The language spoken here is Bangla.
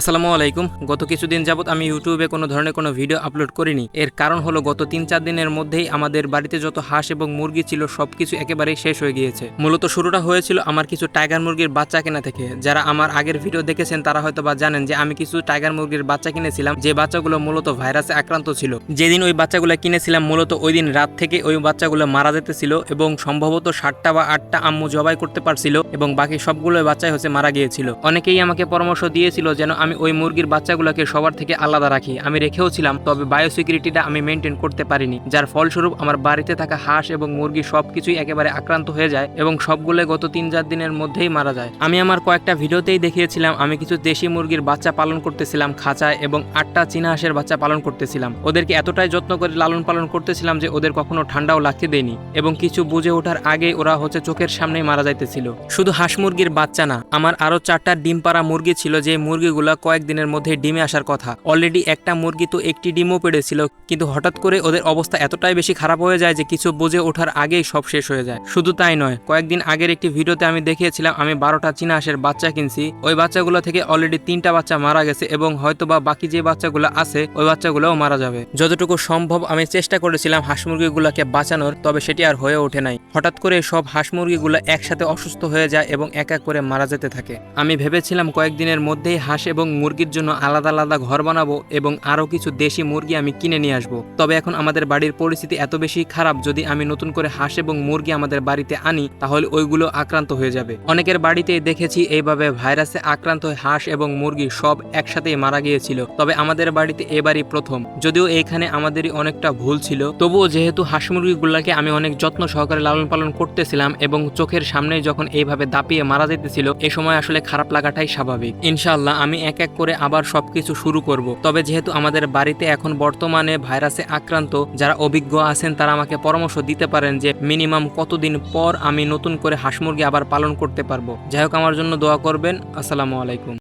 আসসালামু আলাইকুম। গত কিছুদিন যাবত আমি ইউটিউবে কোনো ধরনের কোনো ভিডিও আপলোড করিনি। এর কারণ হলো গত তিন চার দিনের মধ্যেই আমাদের বাড়িতে যত হাঁস এবং মুরগি ছিল সব কিছু একেবারেই শেষ হয়ে গিয়েছে। মূলত শুরুটা হয়েছিল আমার কিছু টাইগার মুরগির বাচ্চা কেনা থেকে। যারা আমার আগের ভিডিও দেখেছেন তারা হয়তো বা জানেন যে আমি কিছু টাইগার মুরগির বাচ্চা কিনেছিলাম, যে বাচ্চাগুলো মূলত ভাইরাসে আক্রান্ত ছিল। যেদিন ওই বাচ্চাগুলো কিনেছিলাম, মূলত ওই দিন রাত থেকে ওই বাচ্চাগুলো মারা যেতেছিল এবং সম্ভবত ষাটটা বা আটটা আম্মু জবাই করতে পারছিল এবং বাকি সবগুলো বাচ্চাই হচ্ছে মারা গিয়েছিল। অনেকেই আমাকে পরামর্শ দিয়েছিল যেন আমি ওই মুরগির বাচ্চাগুলোকে সবার থেকে আলাদা রাখি। আমি রেখেও ছিলাম, তবে বায়োসিকিউরিটিটা আমি মেনটেন করতে পারিনি, যার ফলস্বরূপ আমার বাড়িতে থাকা হাঁস এবং মুরগি সব কিছুই একেবারে আক্রান্ত হয়ে যায় এবং সবগুলো গত তিন চার দিনের মধ্যেই মারা যায়। আমি আমার কয়েকটা ভিডিওতেই দেখিয়েছিলাম, আমি কিছু দেশি মুরগির বাচ্চা পালন করতেছিলাম, খাঁচায় এবং আটটা চীনা হাঁসের বাচ্চা পালন করতেছিলাম। ওদেরকে এতটাই যত্ন করে লালন পালন করতেছিলাম যে ওদের কখনো ঠান্ডাও লাগতে দেয়নি এবং কিছু বুঝে ওঠার আগে ওরা হচ্ছে চোখের সামনেই মারা যাইতেছিল। শুধু হাঁস মুরগির বাচ্চা না, আমার আরও চারটা ডিম পাড়া মুরগি ছিল যে মুরগিগুলো কয়েকদিনের মধ্যে ডিমে আসার কথা। অলরেডি একটা মুরগি তো একটি ডিমও পেড়েছিল, কিন্তু হঠাৎ করে ওদের অবস্থা এতটাই বেশি খারাপ হয়ে যায় যে কিছু বুঝে ওঠার আগেই সব শেষ হয়ে যায়। শুধু তাই নয়, কয়েকদিন আগের একটি ভিডিওতে আমি দেখিয়েছিলাম, আমি বারোটা চীনা হাঁসের বাচ্চা কিনছি। ওই বাচ্চাগুলো থেকে অলরেডি তিনটা বাচ্চা মারা গেছে এবং হয়তো বা বাকি যে বাচ্চাগুলো আছে, ওই বাচ্চাগুলোও মারা যাবে। যতটুকু সম্ভব আমি চেষ্টা করেছিলাম হাঁস মুরগিগুলোকে বাঁচানোর, তবে সেটি আর হয়ে ওঠে নাই। হঠাৎ করে সব হাঁস মুরগিগুলো একসাথে অসুস্থ হয়ে যায় এবং এক এক করে মারা যেতে থাকে। আমি ভেবেছিলাম কয়েকদিনের মধ্যেই হাঁস এবং মুরগির জন্য আলাদা আলাদা ঘর বানাবো এবং আরও কিছু দেশি মুরগি আমি কিনে নিয়ে আসব। তবে এখন আমাদের বাড়ির পরিস্থিতি এত বেশি খারাপ, যদি আমি নতুন করে হাঁস এবং মুরগি আমাদের বাড়িতে আনি, তাহলে ওইগুলো আক্রান্ত হয়ে যাবে। অনেকের বাড়িতে দেখেছি এইভাবে ভাইরাসে আক্রান্ত হয়ে হাঁস এবং মুরগি সব একসাথেই মারা গিয়েছিল, তবে আমাদের বাড়িতে এবারই প্রথম। যদিও এইখানে আমাদেরই অনেকটা ভুল ছিল, তবুও যেহেতু হাঁস মুরগিগুলোকে আমি অনেক যত্ন সহকারে লালন পালন করতেছিলাম এবং চোখের সামনে যখন এইভাবে দাপিয়ে মারা যেতেছিল, এ সময় আসলে খারাপ লাগাটাই স্বাভাবিক। ইনশাআল্লাহ, আমি এক এক এক করে আবার সব কিছু শুরু করব। তবে যেহেতু আমাদের বাড়িতে এখন বর্তমানে ভাইরাসে আক্রান্ত যারা অভিজ্ঞ আছেন, তারা আমাকে পরামর্শ দিতে পারেন যে মিনিমাম কতদিন পর আমি নতুন করে হাঁস মুরগি আবার পালন করতে পারব। যাই হোক, আমার জন্য দোয়া করবেন। আসসালামু আলাইকুম।